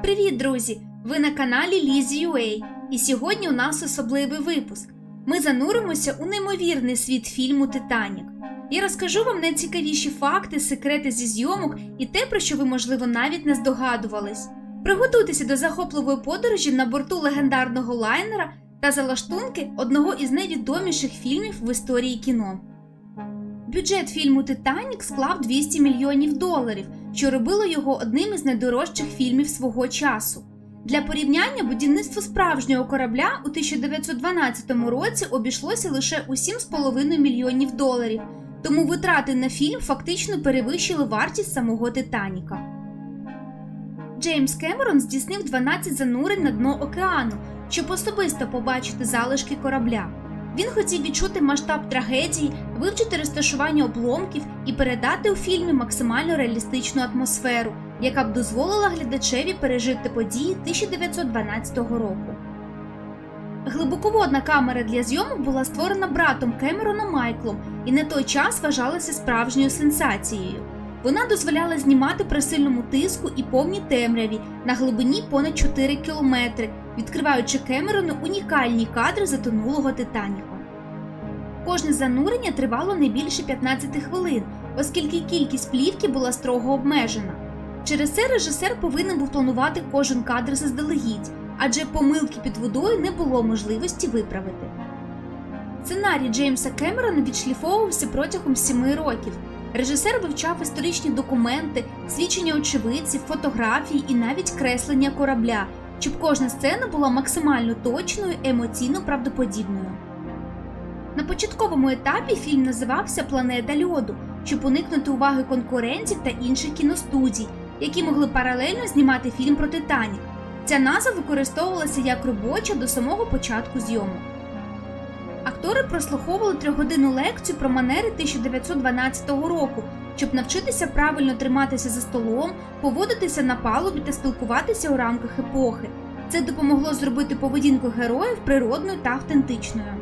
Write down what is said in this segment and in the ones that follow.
Привіт, друзі! Ви на каналі Лізі UA. І сьогодні у нас особливий випуск. Ми зануримося у неймовірний світ фільму Титанік. Я розкажу вам найцікавіші факти, секрети зі зйомок і те, про що ви, можливо, навіть не здогадувались. Приготуйтеся до захопливої подорожі на борту легендарного лайнера та залаштунки одного із найвідоміших фільмів в історії кіно. Бюджет фільму Титанік склав 200 мільйонів доларів, що робило його одним із найдорожчих фільмів свого часу. Для порівняння будівництво справжнього корабля у 1912 році обійшлося лише у 7,5 мільйонів доларів, тому витрати на фільм фактично перевищили вартість самого Титаніка. Джеймс Кемерон здійснив 12 занурень на дно океану, щоб особисто побачити залишки корабля. Він хотів відчути масштаб трагедії, вивчити розташування обломків і передати у фільмі максимально реалістичну атмосферу, яка б дозволила глядачеві пережити події 1912 року. Глибоководна камера для зйомок була створена братом Кемерона Майклом і на той час вважалася справжньою сенсацією. Вона дозволяла знімати при сильному тиску і повній темряві на глибині понад 4 кілометри, відкриваючи Кемерону унікальні кадри затонулого Титаніка. Кожне занурення тривало не більше 15 хвилин, оскільки кількість плівки була строго обмежена. Через це режисер повинен був планувати кожен кадр заздалегідь, адже помилки під водою не було можливості виправити. Сценарій Джеймса Кемерона відшліфовувався протягом семи років. Режисер вивчав історичні документи, свідчення очевидців, фотографії і навіть креслення корабля, щоб кожна сцена була максимально точною, емоційно правдоподібною. На початковому етапі фільм називався Планета льоду, щоб уникнути уваги конкурентів та інших кіностудій, які могли паралельно знімати фільм про Титанік. Ця назва використовувалася як робоча до самого початку зйомок. Актори прослуховували трьохгодинну лекцію про манери 1912 року, щоб навчитися правильно триматися за столом, поводитися на палубі та спілкуватися у рамках епохи. Це допомогло зробити поведінку героїв природною та автентичною.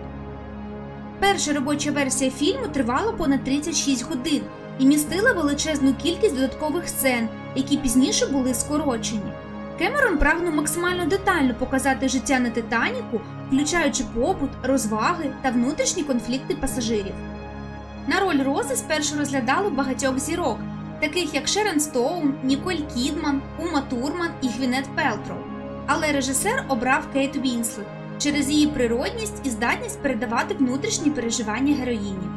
Перша робоча версія фільму тривала понад 36 годин і містила величезну кількість додаткових сцен, які пізніше були скорочені. Кемерон прагнув максимально детально показати життя на Титаніку, включаючи побут, розваги та внутрішні конфлікти пасажирів. На роль Рози спершу розглядали багатьох зірок, таких як Шерон Стоун, Ніколь Кідман, Ума Турман і Гвінет Пелтроу. Але режисер обрав Кейт Вінслет через її природність і здатність передавати внутрішні переживання героїні.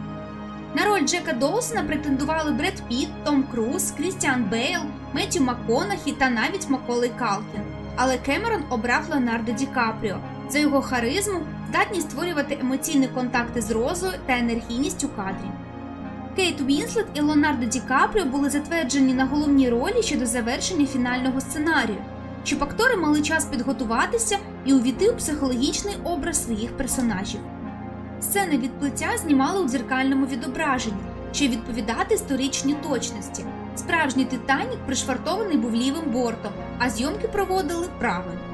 На роль Джека Доусона претендували Бред Піт, Том Круз, Крістіан Бейл, Меттю МакКонахі та навіть Маколей Калкін. Але Кемерон обрав Леонардо Ді Капріо за його харизму, здатність створювати емоційні контакти з Розою та енергійність у кадрі. Кейт Вінслет і Леонардо Ді Капріо були затверджені на головній ролі щодо завершення фінального сценарію, щоб актори мали час підготуватися і увійти у психологічний образ своїх персонажів. Сцени відплиття знімали у дзеркальному відображенні, щоб відповідати історичній точності. Справжній Титанік пришвартований був лівим бортом, а зйомки проводили правим.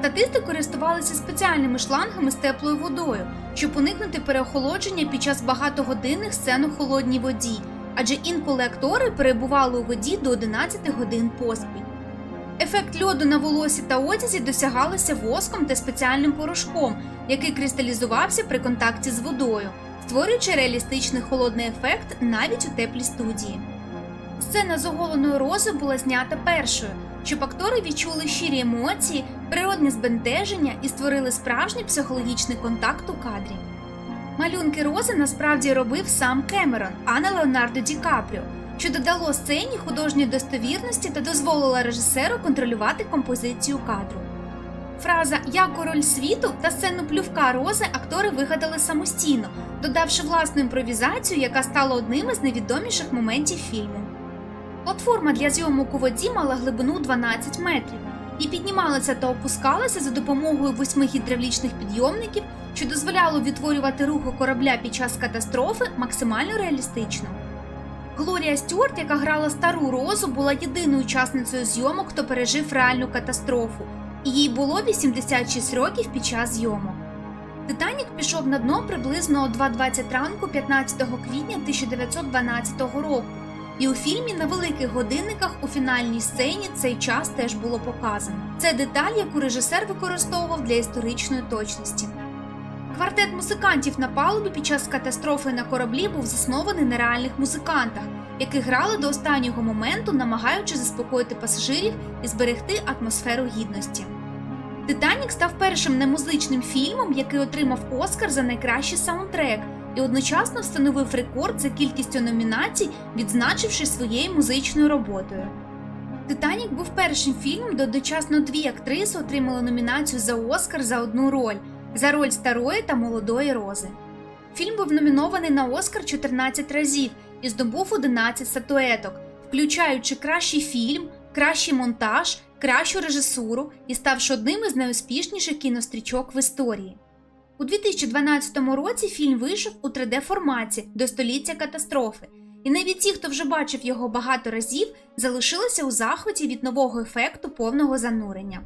Статисти користувалися спеціальними шлангами з теплою водою, щоб уникнути переохолодження під час багатогодинних сцен у холодній воді, адже інколи актори перебували у воді до 11 годин поспіль. Ефект льоду на волосі та одязі досягалося воском та спеціальним порошком, який кристалізувався при контакті з водою, створюючи реалістичний холодний ефект навіть у теплій студії. Сцена з оголеною розою була знята першою, щоб актори відчули щирі емоції, природне збентеження і створили справжній психологічний контакт у кадрі. Малюнки рози насправді робив сам Кемерон, а не Леонардо Ді Капріо, що додало сцені художньої достовірності та дозволило режисеру контролювати композицію кадру. Фраза Я король світу та сцену плювка рози актори вигадали самостійно, додавши власну імпровізацію, яка стала одним із найвідоміших моментів фільму. Платформа для зйомок у воді мала глибину 12 метрів і піднімалася та опускалася за допомогою восьми гідравлічних підйомників, що дозволяло відтворювати руху корабля під час катастрофи максимально реалістично. Глорія Стюарт, яка грала стару розу, була єдиною учасницею зйомок, хто пережив реальну катастрофу, і їй було 86 років під час зйомок. Титанік пішов на дно приблизно о 2.20 ранку 15 квітня 1912 року. І у фільмі на великих годинниках у фінальній сцені цей час теж було показано. Це деталь, яку режисер використовував для історичної точності. Квартет музикантів на палубі під час катастрофи на кораблі був заснований на реальних музикантах, які грали до останнього моменту, намагаючись заспокоїти пасажирів і зберегти атмосферу гідності. Титанік став першим немузичним фільмом, який отримав Оскар за найкращий саундтрек, і одночасно встановив рекорд за кількістю номінацій, відзначивши своєю музичною роботою. Титанік був першим фільмом, де одночасно дві актриси отримали номінацію за Оскар за одну роль за роль старої та молодої рози. Фільм був номінований на Оскар 14 разів і здобув 11 статуеток, включаючи кращий фільм, кращий монтаж, кращу режисуру і ставши одним із найуспішніших кінострічок в історії. У 2012 році фільм вийшов у 3D-форматі до століття катастрофи, і навіть ті, хто вже бачив його багато разів, залишилися у захваті від нового ефекту повного занурення.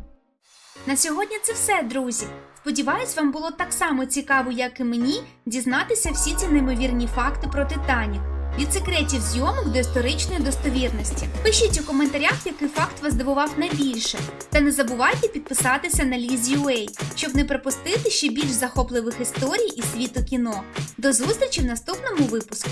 На сьогодні це все, друзі. Сподіваюсь, вам було так само цікаво, як і мені, дізнатися всі ці неймовірні факти про Титанік. Від секретів зйомок до історичної достовірності. Пишіть у коментарях, який факт вас здивував найбільше. Та не забувайте підписатися на Liz.ua, щоб не пропустити ще більш захопливих історій із світу кіно. До зустрічі в наступному випуску!